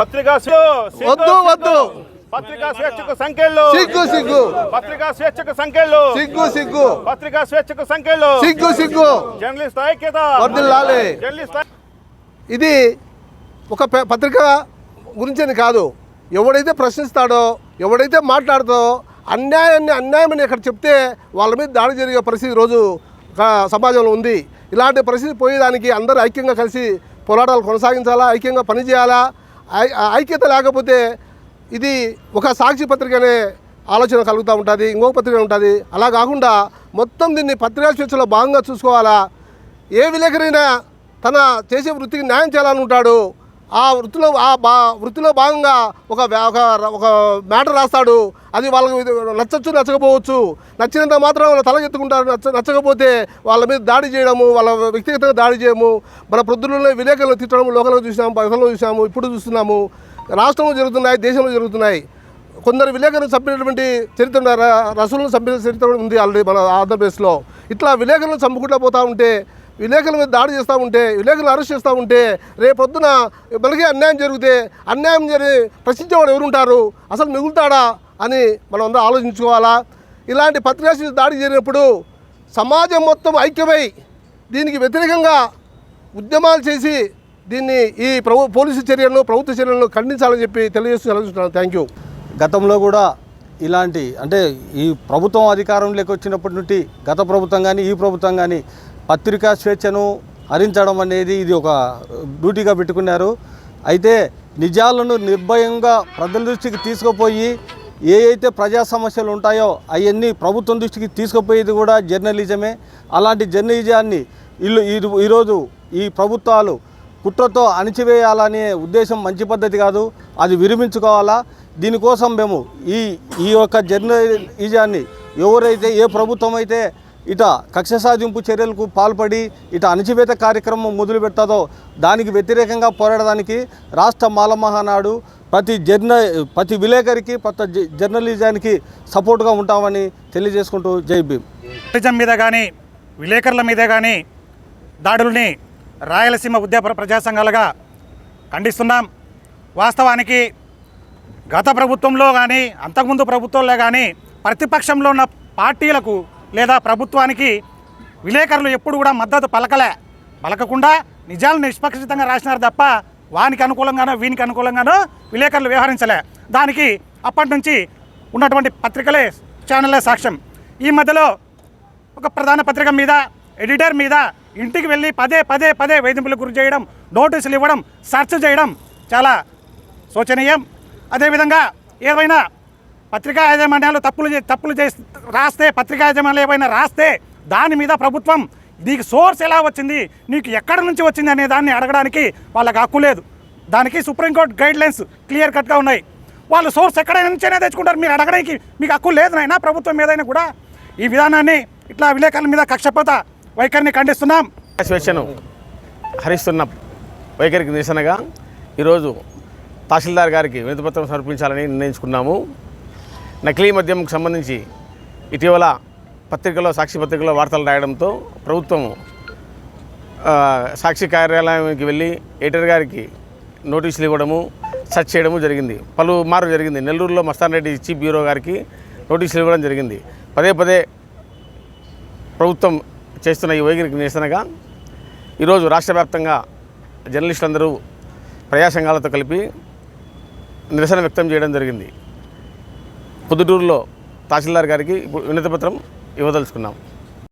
పత్రికా స్వే- వద్దు వద్దు. పత్రికా స్వేచ్ఛకు సంఖ్యలు. సిగ్గు సిగ్గు. పత్రికా స్వేచ్ఛకు సంఖ్యలు. సిగ్గు సిగ్గు. పత్రికా స్వేచ్ఛకు సంఖ్యలు. సిగ్గు సిగ్గు. జర్నలిస్ట్ ఐక్యత. జర్నలిస్ట్ ఇది ఒక పత్రిక గురించని కాదు. ఎవడైతే ప్రశ్నిస్తాడో ఎవడైతే మాట్లాడతాడో అన్యాయాన్ని అన్యాయమని ఇక్కడ చెప్తే వాళ్ళ మీద దాడి జరిగే పరిస్థితి రోజు సమాజంలో ఉంది. ఇలాంటి పరిస్థితి పోయేదానికి అందరూ ఐక్యంగా కలిసి పోరాటాలు కొనసాగించాలా ఐక్యంగా పనిచేయాలా? ఐ- ఆ ఐక్యత లేకపోతే ఇది ఒక సాక్షి పత్రిక అనే ఆలోచన కలుగుతూ ఉంటుంది ఇంకొక పత్రిక ఉంటుంది. అలా కాకుండా మొత్తం దీన్ని పత్రికా స్వేచ్ఛలో భాగంగా చూసుకోవాలా? ఏ విలేకరైనా తన చేసే వృత్తికి న్యాయం చేయాలని ఉంటాడు ఆ వృత్తిలో ఆ బా వృత్తిలో భాగంగా ఒక ఒక మ్యాటర్ రాస్తాడు. అది వాళ్ళకి నచ్చచ్చు నచ్చకపోవచ్చు. నచ్చినంత మాత్రం వాళ్ళు తలకెత్తుకుంటారు నచ్చ నచ్చకపోతే వాళ్ళ మీద దాడి చేయడము వాళ్ళ వ్యక్తిగతంగా దాడి చేయము మన ప్రొద్దులనే విలేకరులు తిట్టడం లోకల్లో చూసాము పథకంలో చూసాము ఇప్పుడు చూస్తున్నాము. రాష్ట్రంలో జరుగుతున్నాయి దేశంలో జరుగుతున్నాయి. కొందరు విలేకరులు చంపినటువంటి చరిత్ర రసులను చంపిన చరిత్ర ఉంది ఆల్రెడీ మన ఆంధ్రప్రదేశ్లో. ఇట్లా విలేకరులను చంపుకుంటూ పోతూ ఉంటే విలేకరుల మీద దాడి చేస్తూ ఉంటే విలేకరులు అరెస్ట్ చేస్తూ ఉంటే రేపొద్దున మనకి అన్యాయం జరిగితే అన్యాయం జరిగి ప్రశ్నించేవాడు ఎవరుంటారు? అసలు మిగులుతాడా? అని మనం అందరూ ఆలోచించుకోవాలా? ఇలాంటి పత్రికాశ దాడి జరిగినప్పుడు సమాజం మొత్తం ఐక్యమై దీనికి వ్యతిరేకంగా ఉద్యమాలు చేసి దీన్ని ఈ ప్రభు పోలీసు చర్యలను ప్రభుత్వ చర్యలను ఖండించాలని చెప్పి తెలియజేస్తూ సెలవుస్తున్నాను థ్యాంక్ యూ గతంలో కూడా ఇలాంటి అంటే ఈ ప్రభుత్వం అధికారంలోకి వచ్చినప్పటి నుండి గత ప్రభుత్వం కానీ ఈ ప్రభుత్వం కానీ పత్రికా స్వేచ్ఛను హరించడం అనేది ఇది ఒక డ్యూటీగా పెట్టుకున్నారు. అయితే నిజాలను నిర్భయంగా ప్రజల దృష్టికి తీసుకుపోయి ఏ అయితే ప్రజా సమస్యలు ఉంటాయో అవన్నీ ప్రభుత్వం దృష్టికి తీసుకుపోయేది కూడా జర్నలిజమే. అలాంటి జర్నలిజాన్ని ఇల్లు ఈ- ఈరోజు ఈ ప్రభుత్వాలు కుట్రతో అణిచివేయాలనే ఉద్దేశం మంచి పద్ధతి కాదు. అది విరమించుకోవాలా? దీనికోసం మేము ఈ ఈ యొక్క జర్నలిజాన్ని ఎవరైతే ఏ ప్రభుత్వం అయితే ఇట కక్ష సాధింపు చర్యలకు పాల్పడి ఇట అణచివేత కార్యక్రమం మొదలు పెడతాదో దానికి వ్యతిరేకంగా పోరాడడానికి రాష్ట్ర మాలమహానాడు ప్రతి జర్న ప్రతి విలేకరికి ప్రతి జ- జర్నలిజానికి సపోర్ట్గా ఉంటామని తెలియజేసుకుంటూ జై భీమ్. జర్నలిజం మీద కానీ విలేకరుల మీద కానీ దాడుల్ని రాయలసీమ ఉద్యమ ప్రజా సంఘాలుగా ఖండిస్తున్నాం. వాస్తవానికి గత ప్రభుత్వంలో కానీ అంతకుముందు ప్రభుత్వంలో కానీ ప్రతిపక్షంలో ఉన్న పార్టీలకు లేదా ప్రభుత్వానికి విలేకరులు ఎప్పుడు కూడా మద్దతు పలకలే. పలకకుండా నిజాలు నిష్పక్షితంగా రాసినారు తప్ప వానికి అనుకూలంగానో వీనికి అనుకూలంగానో విలేకరులు వ్యవహరించలే. దానికి అప్పటి నుంచి ఉన్నటువంటి పత్రికలే ఛానళ్ళే సాక్ష్యం. ఈ మధ్యలో ఒక ప్రధాన పత్రిక మీద ఎడిటర్ మీద ఇంటికి వెళ్ళి పదే పదే పదే వేధింపులకు గురి చేయడం నోటీసులు ఇవ్వడం సెర్చ్ చేయడం చాలా శోచనీయం. అదేవిధంగా ఏదైనా పత్రికా యాజమాన్యాలు తప్పులు తప్పులు చేసి రాస్తే పత్రికా యాజమాన్యాలు ఏవైనా రాస్తే దాని మీద ప్రభుత్వం నీకు సోర్స్ ఎలా వచ్చింది నీకు ఎక్కడి నుంచి వచ్చింది అనే దాన్ని అడగడానికి వాళ్ళకి హక్కు లేదు. దానికి సుప్రీంకోర్టు గైడ్ లైన్స్ క్లియర్ కట్గా ఉన్నాయి. వాళ్ళు సోర్స్ ఎక్కడైనా నుంచైనా తెచ్చుకుంటారు. మీరు అడగడానికి మీకు హక్కు లేదు నాయనా ప్రభుత్వం ఏదైనా కూడా. ఈ విధానాన్ని ఇట్లా విలేకరుల మీద కక్షపత వైఖరిని ఖండిస్తున్నాం. స్వేచ్ఛను హరిస్తున్న వైఖరికి నిరసనగా ఈరోజు తహసీల్దార్ గారికి వినతిపత్రం సమర్పించాలని నిర్ణయించుకున్నాము. నకిలీ మద్యంకు సంబంధించి ఇటీవల పత్రికలో సాక్షి పత్రికలో వార్తలు రాయడంతో ప్రభుత్వం సాక్షి కార్యాలయానికి వెళ్ళి ఎడిటర్ గారికి నోటీసులు ఇవ్వడము సెర్చ్ చేయడము జరిగింది. పలుమారు జరిగింది. నెల్లూరులో మస్తాన్ రెడ్డి చీఫ్ బ్యూరో గారికి నోటీసులు ఇవ్వడం జరిగింది. పదే పదే ప్రభుత్వం చేస్తున్న ఈ వైఖరికి నిరసనగా ఈరోజు రాష్ట్ర వ్యాప్తంగా జర్నలిస్టులందరూ ప్రజా సంఘాలతో కలిపి నిరసన వ్యక్తం చేయడం జరిగింది. పొద్దుటూరులో తహసీల్దార్ గారికి ఇప్పుడు వినతిపత్రం ఇవ్వదలుచుకున్నాం.